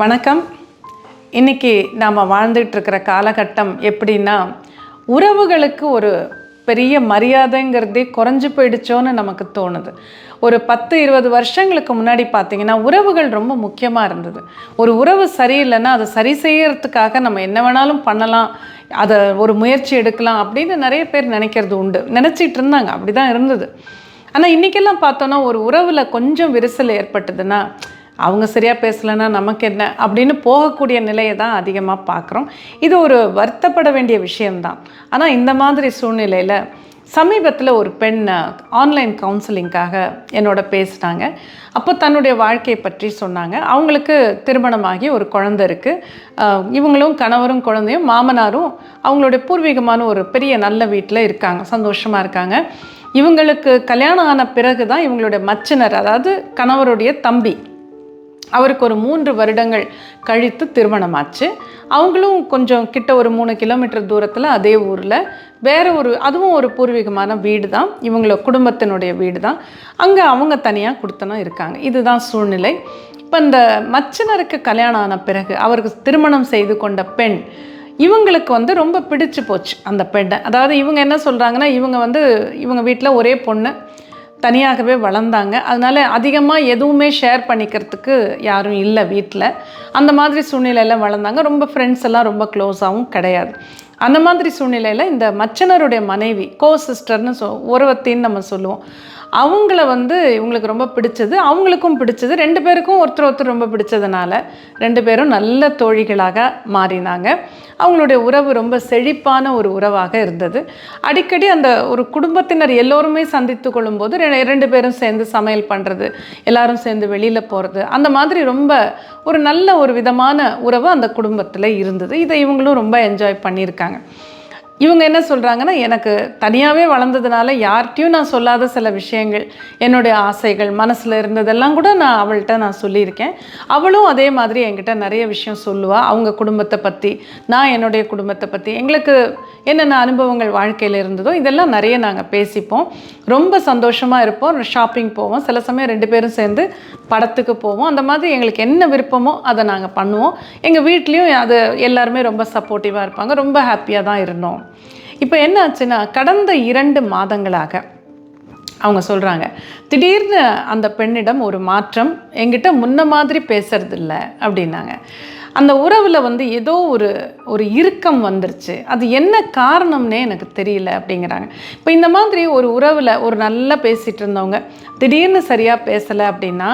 வணக்கம். இன்னைக்கு நாம் வாழ்ந்துட்டுருக்கிற காலகட்டம் எப்படின்னா உறவுகளுக்கு ஒரு பெரிய மரியாதைங்கிறதே குறைஞ்சு போயிடுச்சோன்னு நமக்கு தோணுது. ஒரு பத்து இருபது வருஷங்களுக்கு முன்னாடி பார்த்தீங்கன்னா உறவுகள் ரொம்ப முக்கியமாக இருந்தது. ஒரு உறவு சரியில்லைன்னா அதை சரி செய்யறதுக்காக நம்ம என்ன வேணாலும் பண்ணலாம் அதை ஒரு முயற்சி எடுக்கலாம் அப்படின்னு நிறைய பேர் நினைக்கிறது உண்டு. நினச்சிட்டு இருந்தாங்க. அப்படி தான் இருந்தது. ஆனால் இன்றைக்கெல்லாம் பார்த்தோன்னா ஒரு உறவில் கொஞ்சம் விரிசல் ஏற்பட்டதுன்னா அவங்க சரியாக பேசலைன்னா நமக்கு என்ன அப்படின்னு போகக்கூடிய நிலையை தான் அதிகமாக பார்க்குறோம். இது ஒரு வருத்தப்பட வேண்டிய விஷயம்தான். ஆனால் இந்த மாதிரி சூழ்நிலையில் சமீபத்தில் ஒரு பெண் ஆன்லைன் கவுன்சிலிங்காக என்னோட பேசினாங்க. அப்போ தன்னுடைய வாழ்க்கையை பற்றி சொன்னாங்க. அவங்களுக்கு திருமணமாகி ஒரு குழந்தை இருக்குது இவங்களும் கணவரும் குழந்தையும் மாமனாரும் அவங்களுடைய பூர்வீகமான ஒரு பெரிய நல்ல வீட்டில் இருக்காங்க. சந்தோஷமாக இருக்காங்க. இவங்களுக்கு கல்யாணம் ஆன பிறகு தான் இவங்களுடைய மச்சினர் அதாவது கணவருடைய தம்பி அவருக்கு ஒரு மூன்று வருடங்கள் கழித்து திருமணமாச்சு. அவங்களும் கொஞ்சம் கிட்ட ஒரு மூணு கிலோமீட்டர் தூரத்தில் அதே ஊரில் வேற ஒரு அதுவும் ஒரு பூர்வீகமான வீடு தான் இவங்கள குடும்பத்தினுடைய வீடு தான் அங்கே அவங்க தனியாக கொடுத்தனும் இருக்காங்க. இதுதான் சூழ்நிலை. இப்போ இந்த மச்சினருக்கு கல்யாணம் ஆன பிறகு அவருக்கு திருமணம் செய்து கொண்ட பெண் இவங்களுக்கு வந்து ரொம்ப பிடிச்சு போச்சு அந்த பெண்ணை. அதாவது இவங்க என்ன சொல்கிறாங்கன்னா இவங்க வந்து இவங்க வீட்டில் ஒரே பொண்ணு. தனியாகவே வளர்ந்தாங்க. அதனால் அதிகமாக எதுவுமே ஷேர் பண்ணிக்கிறதுக்கு யாரும் இல்லை வீட்டில் அந்த மாதிரி சூழ்நிலையில் வளர்ந்தாங்க. ரொம்ப ஃப்ரெண்ட்ஸ் எல்லாம் ரொம்ப க்ளோஸாகவும் கிடையாது. அந்த மாதிரி சூழ்நிலையில் இந்த மச்சனருடைய மனைவி கோ சிஸ்டர்னு சொ உறவத்தின்னு நம்ம சொல்லுவோம். அவங்கள வந்து இவங்களுக்கு ரொம்ப பிடிச்சது அவங்களுக்கும் பிடிச்சது. ரெண்டு பேருக்கும் ஒருத்தர் ஒருத்தர் ரொம்ப பிடிச்சதுனால ரெண்டு பேரும் நல்ல தோழிகளாக மாறினாங்க. அவங்களுடைய உறவு ரொம்ப செழிப்பான ஒரு உறவாக இருந்தது. அடிக்கடி அந்த ஒரு குடும்பத்தினர் எல்லோருமே சந்தித்து கொள்ளும்போது ரெண்டு பேரும் சேர்ந்து சமையல் பண்ணுறது எல்லாரும் சேர்ந்து வெளியில் போகிறது அந்த மாதிரி ரொம்ப ஒரு நல்ல ஒரு விதமான உறவு அந்த குடும்பத்தில் இருந்தது. இதை இவங்களும் ரொம்ப என்ஜாய் பண்ணியிருக்காங்க. இவங்க என்ன சொல்கிறாங்கன்னா எனக்கு தனியாகவே வளர்ந்ததுனால யார்கிட்டையும் நான் சொல்லாத சில விஷயங்கள் என்னுடைய ஆசைகள் மனசில் இருந்ததெல்லாம் கூட நான் அவள்கிட்ட நான் சொல்லியிருக்கேன். அவளும் அதே மாதிரி என்கிட்ட நிறைய விஷயம் சொல்லுவாள் அவங்க குடும்பத்தை பற்றி நான் என்னுடைய குடும்பத்தை பற்றி எங்களுக்கு என்னென்ன அனுபவங்கள் வாழ்க்கையில் இருந்ததோ இதெல்லாம் நிறைய நாங்கள் பேசிப்போம். ரொம்ப சந்தோஷமாக இருப்போம். ஷாப்பிங் போவோம். சில சமயம் ரெண்டு பேரும் சேர்ந்து படத்துக்கு போவோம். அந்த மாதிரி எங்களுக்கு என்ன விருப்பமோ அதை நாங்கள் பண்ணுவோம். எங்கள் வீட்லேயும் அது எல்லாருமே ரொம்ப சப்போர்ட்டிவாக இருப்பாங்க. ரொம்ப ஹாப்பியாக தான் இருந்தோம். இப்போ என்ன ஆச்சுன்னா கடந்த இரண்டு மாதங்களாக அவங்க சொல்கிறாங்க திடீர்னு அந்த பெண்ணிடம் ஒரு மாற்றம் எங்கிட்ட முன்ன மாதிரி பேசுறதில்ல அப்படின்னாங்க. அந்த உறவில் வந்து ஏதோ ஒரு ஒரு இறுக்கம் வந்துருச்சு. அது என்ன காரணம்னே எனக்கு தெரியல அப்படிங்கிறாங்க. இப்போ இந்த மாதிரி ஒரு உறவில் ஒரு நல்லா பேசிகிட்டு இருந்தவங்க திடீர்னு சரியாக பேசலை அப்படின்னா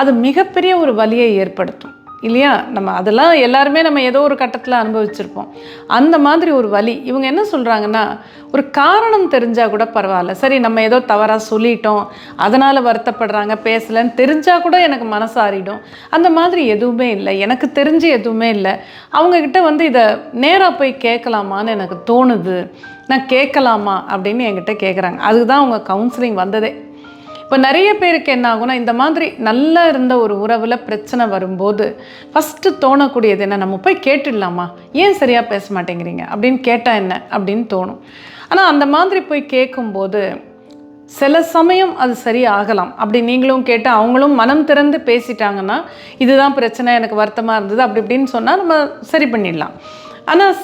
அது மிகப்பெரிய ஒரு வலியை ஏற்படுத்தும். இல்லையா? நம்ம அதெல்லாம் எல்லாருமே நம்ம ஏதோ ஒரு கட்டத்தில் அனுபவிச்சிருப்போம். அந்த மாதிரி ஒரு வழி இவங்க என்ன சொல்கிறாங்கன்னா ஒரு காரணம் தெரிஞ்சால் கூட பரவாயில்ல. சரி நம்ம ஏதோ தவறாக சொல்லிட்டோம். அதனால் வருத்தப்படுறாங்க பேசலைன்னு தெரிஞ்சால் கூட எனக்கு மனசாரிடும். அந்த மாதிரி எதுவுமே இல்லை. எனக்கு தெரிஞ்சு எதுவுமே இல்லை. அவங்கக்கிட்ட வந்து இதை நேராக போய் கேட்கலாமான்னு எனக்கு தோணுது. நான் கேட்கலாமா அப்படின்னு என்கிட்ட கேட்குறாங்க அதுதான் அவங்க கவுன்சிலிங் வந்ததே. இப்போ நிறைய பேருக்கு என்ன ஆகும்னா இந்த மாதிரி நல்லா இருந்த ஒரு உறவில் பிரச்சனை வரும்போது ஃபஸ்ட்டு தோணக்கூடியது என்ன? நம்ம போய் கேட்டுடலாமா? ஏன் சரியாக பேச மாட்டேங்கிறீங்க? அப்படின்னு கேட்டால் என்ன? அப்படின்னு தோணும். ஆனால் அந்த மாதிரி போய் கேட்கும்போது சில சமயம் அது சரி ஆகலாம் அப்படி நீங்களும் கேட்டு அவங்களும் மனம் திறந்து பேசிட்டாங்கன்னா இதுதான் பிரச்சனை எனக்கு வருத்தமாக இருந்தது அப்படி இப்படின்னு சொன்னால் நம்ம சரி பண்ணிடலாம். ஆனால்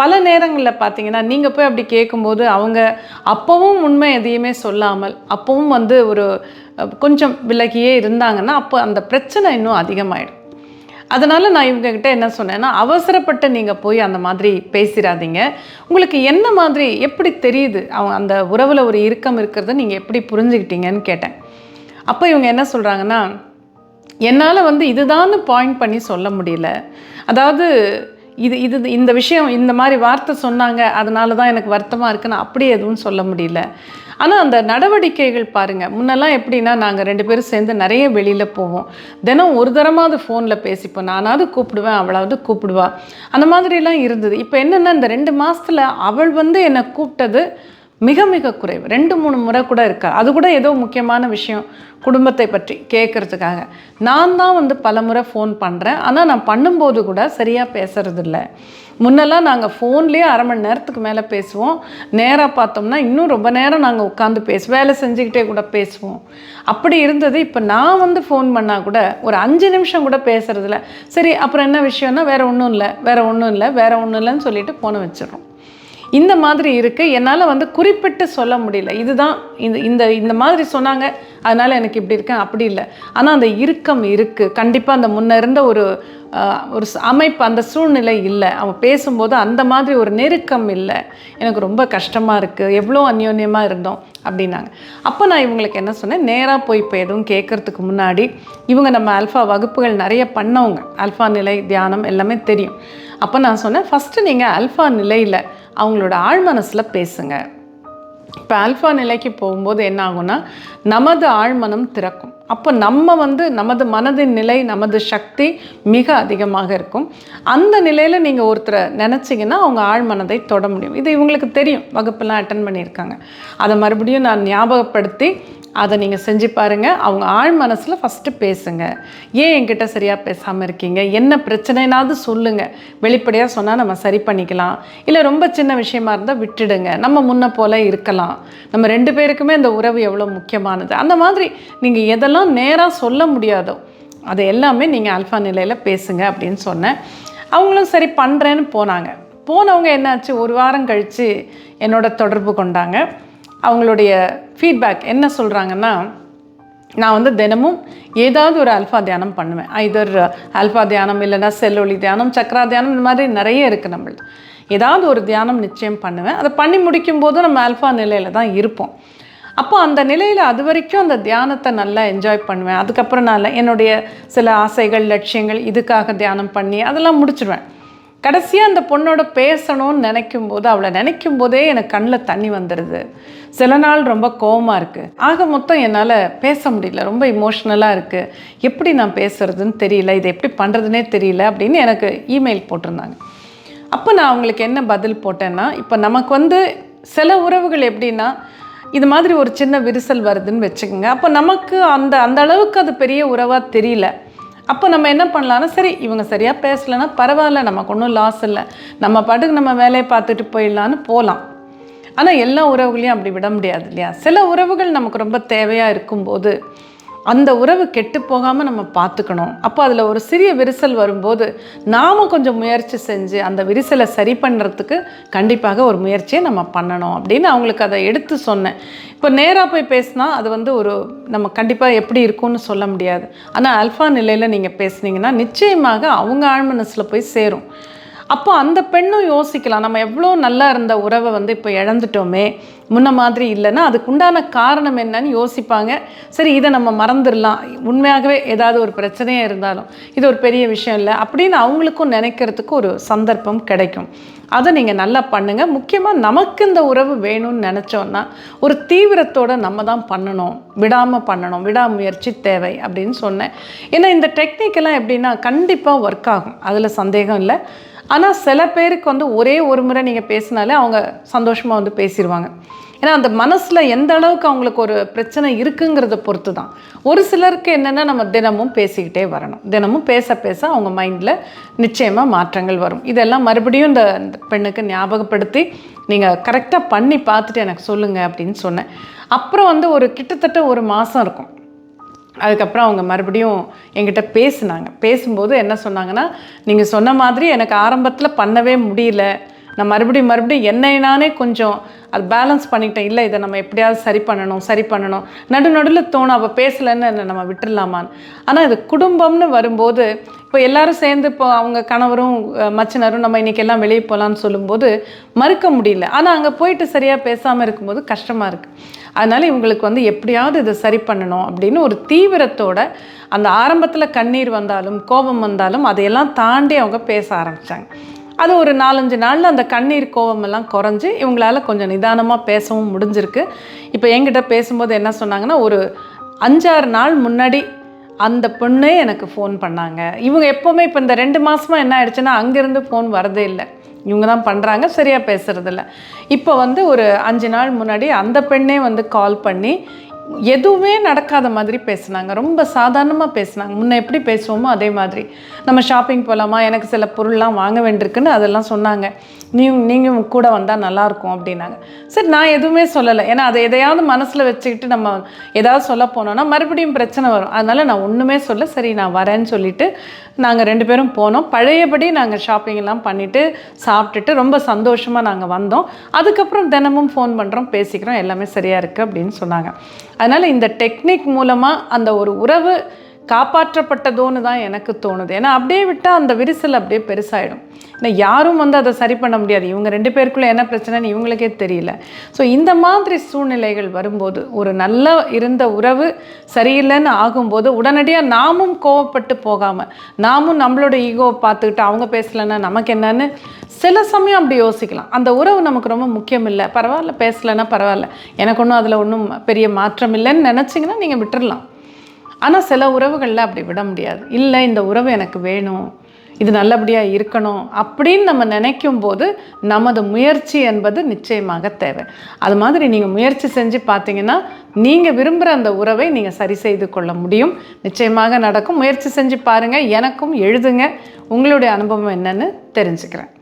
பல நேரங்களில் பார்த்தீங்கன்னா நீங்கள் போய் அப்படி கேட்கும்போது அவங்க அப்போவும் உண்மை எதையுமே சொல்லாமல் அப்போவும் வந்து ஒரு கொஞ்சம் விலகியே இருந்தாங்கன்னா அப்போ அந்த பிரச்சனை இன்னும் அதிகமாயிடும். அதனால் நான் இவங்ககிட்ட என்ன சொன்னேன்னா அவசரப்பட்டு நீங்கள் போய் அந்த மாதிரி பேசிடாதீங்க உங்களுக்கு என்ன மாதிரி எப்படி தெரியுது? அவங்க அந்த உறவில் ஒரு இறுக்கம் இருக்கிறத நீங்கள் எப்படி புரிஞ்சுக்கிட்டீங்கன்னு கேட்டேன். அப்போ இவங்க என்ன சொல்கிறாங்கன்னா என்னால் வந்து இதுதான்னு பாயிண்ட் பண்ணி சொல்ல முடியல. அதாவது இது இது இந்த விஷயம் இந்த மாதிரி வார்த்தை சொன்னாங்க அதனால தான் எனக்கு வருத்தமாக இருக்குன்னு அப்படி எதுவும் சொல்ல முடியல. ஆனால் அந்த நடவடிக்கைகள் பாருங்கள் முன்னெல்லாம் எப்படின்னா நாங்கள் ரெண்டு பேரும் சேர்ந்து நிறைய வெளியில் போவோம். தினம் ஒரு தரமாவது ஃபோனில் பேசிப்போம். நானாவது கூப்பிடுவேன் அவளாவது கூப்பிடுவா. அந்த மாதிரிலாம் இருந்தது. இப்போ என்னென்னா இந்த ரெண்டு மாதத்தில் அவள் வந்து என்னை கூப்பிட்டது மிக மிக குறைவு. ரெண்டு மூணு முறை கூட இருக்கா அது கூட ஏதோ முக்கியமான விஷயம் குடும்பத்தை பற்றி கேட்குறதுக்காக. நான் தான் வந்து பல முறை ஃபோன் பண்ணுறேன் ஆனால் நான் பண்ணும்போது கூட சரியாக பேசுறதில்ல. முன்னெல்லாம் நாங்கள் ஃபோன்லேயே அரை மணி நேரத்துக்கு மேலே பேசுவோம். நேராக பார்த்தோம்னா இன்னும் ரொம்ப நேரம் நாங்கள் உட்காந்து பேசுவோம் வேலை செஞ்சுக்கிட்டே கூட பேசுவோம். அப்படி இருந்தது. இப்போ நான் வந்து ஃபோன் பண்ணால் கூட ஒரு அஞ்சு நிமிஷம் கூட பேசுறதில்ல. சரி அப்புறம் என்ன விஷயம்னா வேறு ஒன்றும் இல்லை வேறு ஒன்றும் இல்லை வேறு ஒன்றும் இல்லைன்னு சொல்லிட்டு ஃபோனை வச்சிடுறோம். இந்த மாதிரி இருக்குது என்னால் வந்து குறிப்பிட்டு சொல்ல முடியல. இதுதான் இந்த இந்த இந்த மாதிரி சொன்னாங்க. அதனால் எனக்கு இப்படி இருக்கேன் அப்படி இல்லை. ஆனால் அந்த இறுக்கம் இருக்குது கண்டிப்பாக அந்த முன்ன இருந்த ஒரு ஒரு அமைப்பு அந்த சூழ்நிலை இல்லை. அவன் பேசும்போது அந்த மாதிரி ஒரு நெருக்கம் இல்லை. எனக்கு ரொம்ப கஷ்டமாக இருக்குது எவ்வளோ அந்யோன்யமாக இருந்தோம் அப்படின்னாங்க. அப்போ நான் இவங்களுக்கு என்ன சொன்னேன்? நேராக போய் இப்போ எதுவும் கேட்கறதுக்கு முன்னாடி இவங்க நம்ம ஆல்ஃபா வகுப்புகள் நிறைய பண்ணவங்க. ஆல்ஃபா நிலை தியானம் எல்லாமே தெரியும். அப்போ நான் சொன்னேன் ஃபஸ்ட்டு நீங்கள் ஆல்ஃபா நிலையில் அவங்களோட ஆழ்மனசில் பேசுங்க. இப்போ ஆல்ஃபா நிலைக்கு போகும்போது என்ன ஆகும்னா நமது ஆழ்மனம் திறக்கும். அப்போ நம்ம வந்து நமது மனதின் நிலை நமது சக்தி மிக அதிகமாக இருக்கும். அந்த நிலையில் நீங்கள் ஒருத்தரை நினச்சிங்கன்னா அவங்க ஆழ்மனதை தொட முடியும். இது இவங்களுக்கு தெரியும். வகுப்பெல்லாம் அட்டன் பண்ணியிருக்காங்க. அதை மறுபடியும் நான் ஞாபகப்படுத்தி அதை நீங்கள் செஞ்சு பாருங்கள் அவங்க ஆழ் மனசில் ஃபஸ்ட்டு பேசுங்க. ஏன் என்கிட்ட சரியாக பேசாமல் இருக்கீங்க? என்ன பிரச்சனைனாவது சொல்லுங்கள் வெளிப்படையாக சொன்னால் நம்ம சரி பண்ணிக்கலாம். இல்லை ரொம்ப சின்ன விஷயமா இருந்தால் விட்டுடுங்க. நம்ம முன்ன போல இருக்கலாம். நம்ம ரெண்டு பேருக்குமே இந்த உறவு எவ்வளோ முக்கியமானது? அந்த மாதிரி நீங்கள் எதெல்லாம் நேராக சொல்ல முடியாதோ அதை எல்லாமே நீங்கள் ஆல்ஃபா நிலையில் பேசுங்க அப்படின்னு சொன்னேன். அவங்களும் சரி பண்ணுறேன்னு போனாங்க. போனவங்க என்னாச்சு? ஒரு வாரம் கழித்து என்னோட தொடர்பு கொண்டாங்க. அவங்களுடைய ஃபீட்பேக் என்ன சொல்கிறாங்கன்னா நான் வந்து தினமும் ஏதாவது ஒரு அல்ஃபா தியானம் பண்ணுவேன். ஐதர் அல்ஃபா uh, தியானம் இல்லைன்னா செல்லொளி தியானம் சக்ரா தியானம் இந்த மாதிரி நிறைய இருக்குது நம்மள்ட்ட ஏதாவது ஒரு தியானம் நிச்சயம் பண்ணுவேன். அதை பண்ணி முடிக்கும் போதும் நம்ம அல்ஃபா நிலையில் தான் இருப்போம். அப்போ அந்த நிலையில் அது வரைக்கும் அந்த தியானத்தை நல்லா என்ஜாய் பண்ணுவேன். அதுக்கப்புறம் நான் என்னுடைய சில ஆசைகள் லட்சியங்கள் இதுக்காக தியானம் பண்ணி அதெல்லாம் முடிச்சிடுவேன் கடைசியாக அந்த பொண்ணோட பேசணும்னு நினைக்கும் போது அவளை நினைக்கும் போதே எனக்கு கண்ணில் தண்ணி வந்துடுது சில நாள் ரொம்ப கோவமாக இருக்குது ஆக மொத்தம் என்னால் பேச முடியல. ரொம்ப இமோஷ்னலாக இருக்குது எப்படி நான் பேசுறதுன்னு தெரியல. இதை எப்படி பண்ணுறதுனே தெரியல அப்படின்னு எனக்கு இமெயில் போட்டிருந்தாங்க. அப்போ நான் அவங்களுக்கு என்ன பதில் போட்டேன்னா இப்போ நமக்கு வந்து சில உறவுகள் எப்படின்னா இது மாதிரி ஒரு சின்ன விரிசல் வருதுன்னு வச்சுக்கோங்க. அப்போ நமக்கு அந்த அந்த அளவுக்கு அது பெரிய உறவாக தெரியல. அப்போ நம்ம என்ன பண்ணலாம்னா சரி இவங்க சரியாக பேசலைன்னா பரவாயில்ல நமக்கு ஒன்றும் லாஸ் இல்லை. நம்ம பாட்டுக்கு நம்ம வேலையை பார்த்துட்டு போயிடலான்னு போகலாம் ஆனால் எல்லா உறவுகளையும் அப்படி விட முடியாது இல்லையா? சில உறவுகள் நமக்கு ரொம்ப தேவையாக இருக்கும்போது அந்த உறவு கெட்டு போகாமல் நம்ம பார்த்துக்கணும் அப்போ அதில் ஒரு சிறிய விரிசல் வரும்போது நாம் கொஞ்சம் முயற்சி செஞ்சு அந்த விரிசலை சரி பண்ணுறதுக்கு கண்டிப்பாக ஒரு முயற்சியை நம்ம பண்ணணும் அப்படின்னு அவங்களுக்கு அதை எடுத்து சொன்னேன். இப்போ நேராக போய் பேசினா அது வந்து ஒரு நம்ம கண்டிப்பாக எப்படி இருக்கும்னு சொல்ல முடியாது. ஆனால் அல்ஃபா நிலையில் நீங்கள் பேசுனீங்கன்னா நிச்சயமாக அவங்க ஆழ்மனசில் போய் சேரும். அப்போ அந்த பெண்ணும் யோசிக்கலாம் நம்ம எவ்வளோ நல்லா இருந்த உறவை வந்து இப்போ இழந்துட்டோமே முன்ன மாதிரி இல்லைன்னா அதுக்கு உண்டான காரணம் என்னன்னு யோசிப்பாங்க. சரி இதை நம்ம மறந்துடலாம். உண்மையாகவே ஏதாவது ஒரு பிரச்சனையே இருந்தாலும் இது ஒரு பெரிய விஷயம் இல்லை அப்படின்னு அவங்களுக்கும் நினைக்கிறதுக்கு ஒரு சந்தர்ப்பம் கிடைக்கும். அதை நீங்கள் நல்லா பண்ணுங்கள் முக்கியமாக நமக்கு இந்த உறவு வேணும்னு நினச்சோன்னா ஒரு தீவிரத்தோடு நம்ம தான் பண்ணணும். விடாமல் பண்ணணும். விடாமுயற்சி தேவை அப்படின்னு சொன்னேன். ஏன்னா இந்த டெக்னிக்கெல்லாம் எப்படின்னா கண்டிப்பாக ஒர்க் ஆகும். அதில் சந்தேகம் இல்லை. ஆனால் சில பேருக்கு வந்து ஒரே ஒரு முறை நீங்கள் பேசினாலே அவங்க சந்தோஷமாக வந்து பேசிடுவாங்க ஏன்னா அந்த மனசில் எந்த அளவுக்கு அவங்களுக்கு ஒரு பிரச்சனை இருக்குங்கிறத பொறுத்து தான் ஒரு சிலருக்கு என்னென்னா நம்ம தினமும் பேசிக்கிட்டே வரணும். தினமும் பேச பேச அவங்க மைண்டில் நிச்சயமாக மாற்றங்கள் வரும். இதெல்லாம் மறுபடியும் இந்த இந்த பெண்ணுக்கு ஞாபகப்படுத்தி நீங்கள் கரெக்டாக பண்ணி பார்த்துட்டு எனக்கு சொல்லுங்கள் அப்படின்னு சொன்னேன். அப்புறம் வந்து ஒரு கிட்டத்தட்ட ஒரு மாதம் இருக்கும். அதுக்கப்புறம் அவங்க மறுபடியும் என்கிட்ட பேசுனாங்க. பேசும்போது என்ன சொன்னாங்கன்னா நீங்கள் சொன்ன மாதிரி எனக்கு ஆரம்பத்தில் பண்ணவே முடியல. நான் மறுபடியும் மறுபடியும் என்னை நானே கொஞ்சம் அது பேலன்ஸ் பண்ணிக்கிட்டேன். இல்லை இதை நம்ம எப்படியாவது சரி பண்ணணும் சரி பண்ணணும். நடு நடுவில் தோணும் அவள் பேசலைன்னு என்னை நம்ம விட்டுடலாமான்னு ஆனால் இது குடும்பம்னு வரும்போது இப்போ எல்லாரும் சேர்ந்து இப்போ அவங்க கணவரும் மச்சினரும் நம்ம இன்றைக்கி எல்லாம் வெளியே போகலான்னு சொல்லும்போது மறுக்க முடியல. ஆனால் அங்கே போயிட்டு சரியாக பேசாமல் இருக்கும்போது கஷ்டமாக இருக்குது அதனால் இவங்களுக்கு வந்து எப்படியாவது இதை சரி பண்ணணும் அப்படின்னு ஒரு தீவிரத்தோட அந்த ஆரம்பத்தில் கண்ணீர் வந்தாலும் கோபம் வந்தாலும் அதையெல்லாம் தாண்டி அவங்க பேச ஆரம்பித்தாங்க அது ஒரு நாலஞ்சு நாளில் அந்த கண்ணீர் கோவமெல்லாம் குறைஞ்சி இவங்களால கொஞ்சம் நிதானமாக பேசவும் முடிஞ்சிருக்கு. இப்போ என்கிட்ட பேசும்போது என்ன சொன்னாங்கன்னா ஒரு அஞ்சாறு நாள் முன்னாடி அந்த பொண்ணே எனக்கு ஃபோன் பண்ணாங்க. இவங்க எப்போவுமே இப்போ இந்த ரெண்டு மாதமாக என்ன ஆயிடுச்சுன்னா அங்கேருந்து ஃபோன் வரதே இல்லை. இவங்க தான் பண்ணுறாங்க சரியாக பேசுகிறதில்ல இப்போ வந்து ஒரு அஞ்சு நாள் முன்னாடி அந்த பெண்ணே வந்து கால் பண்ணி எதுவுமே நடக்காத மாதிரி பேசுனாங்க. ரொம்ப சாதாரணமாக பேசுனாங்க. முன்ன எப்படி பேசுவோமோ அதே மாதிரி. நம்ம ஷாப்பிங் போகலாமா எனக்கு சில பொருள்லாம் வாங்க வேண்டியிருக்குன்னு அதெல்லாம் சொன்னாங்க. நீ நீங்கள் கூட வந்தால் நல்லாயிருக்கும் அப்படின்னாங்க. சரி நான் எதுவுமே சொல்லலை. ஏன்னா அதை எதையாவது மனசில் வச்சுக்கிட்டு நம்ம ஏதாவது சொல்ல போனோம்னா மறுபடியும் பிரச்சனை வரும். அதனால் நான் ஒன்றுமே சொல்ல சரி நான் வரேன்னு சொல்லிட்டு நாங்கள் ரெண்டு பேரும் போனோம். பழையபடி நாங்கள் ஷாப்பிங் எல்லாம் பண்ணிவிட்டு சாப்பிட்டுட்டு ரொம்ப சந்தோஷமாக நாங்கள் வந்தோம். அதுக்கப்புறம் தினமும் ஃபோன் பண்ணுறோம் பேசிக்கிறோம் எல்லாமே சரியாக இருக்குது அப்படின்னு சொன்னாங்க. அதனால் இந்த டெக்னிக் மூலமாக அந்த ஒரு உறவு காப்பாற்றப்பட்டதோன்னு தான் எனக்கு தோணுது. ஏன்னா அப்படியே விட்டால் அந்த விரிசல் அப்படியே பெருசாகிடும் ஏன்னா யாரும் வந்து அதை சரி பண்ண முடியாது. இவங்க ரெண்டு பேருக்குள்ளே என்ன பிரச்சனைன்னு இவங்களுக்கே தெரியல. ஸோ இந்த மாதிரி சூழ்நிலைகள் வரும்போது ஒரு நல்ல இருந்த உறவு சரியில்லைன்னு ஆகும்போது உடனடியாக நாமும் கோவப்பட்டு போகாமல் நாமும் நம்மளோட ஈகோவை பார்த்துக்கிட்டு அவங்க பேசலைன்னா நமக்கு என்னன்னு சில சமயம் அப்படி யோசிக்கலாம். அந்த உறவு நமக்கு ரொம்ப முக்கியம் இல்லை பரவாயில்ல பேசலைன்னா பரவாயில்ல. எனக்கு ஒன்றும் அதில் ஒன்றும் பெரிய மாற்றம் இல்லைன்னு நினச்சிங்கன்னா நீங்கள் விட்டுடலாம் ஆனால் சில உறவுகளில் அப்படி விட முடியாது. இல்லை இந்த உறவு எனக்கு வேணும். இது நல்லபடியாக இருக்கணும் அப்படின்னு நம்ம நினைக்கும் போது நமது முயற்சி என்பது நிச்சயமாக தேவை. அது மாதிரி நீங்கள் முயற்சி செஞ்சு பார்த்தீங்கன்னா நீங்கள் விரும்புகிற அந்த உறவை நீங்கள் சரி செய்து கொள்ள முடியும். நிச்சயமாக நடக்கும். முயற்சி செஞ்சு பாருங்கள் எனக்கும் எழுதுங்க. உங்களுடைய அனுபவம் என்னன்னு தெரிஞ்சுக்கிறேன்.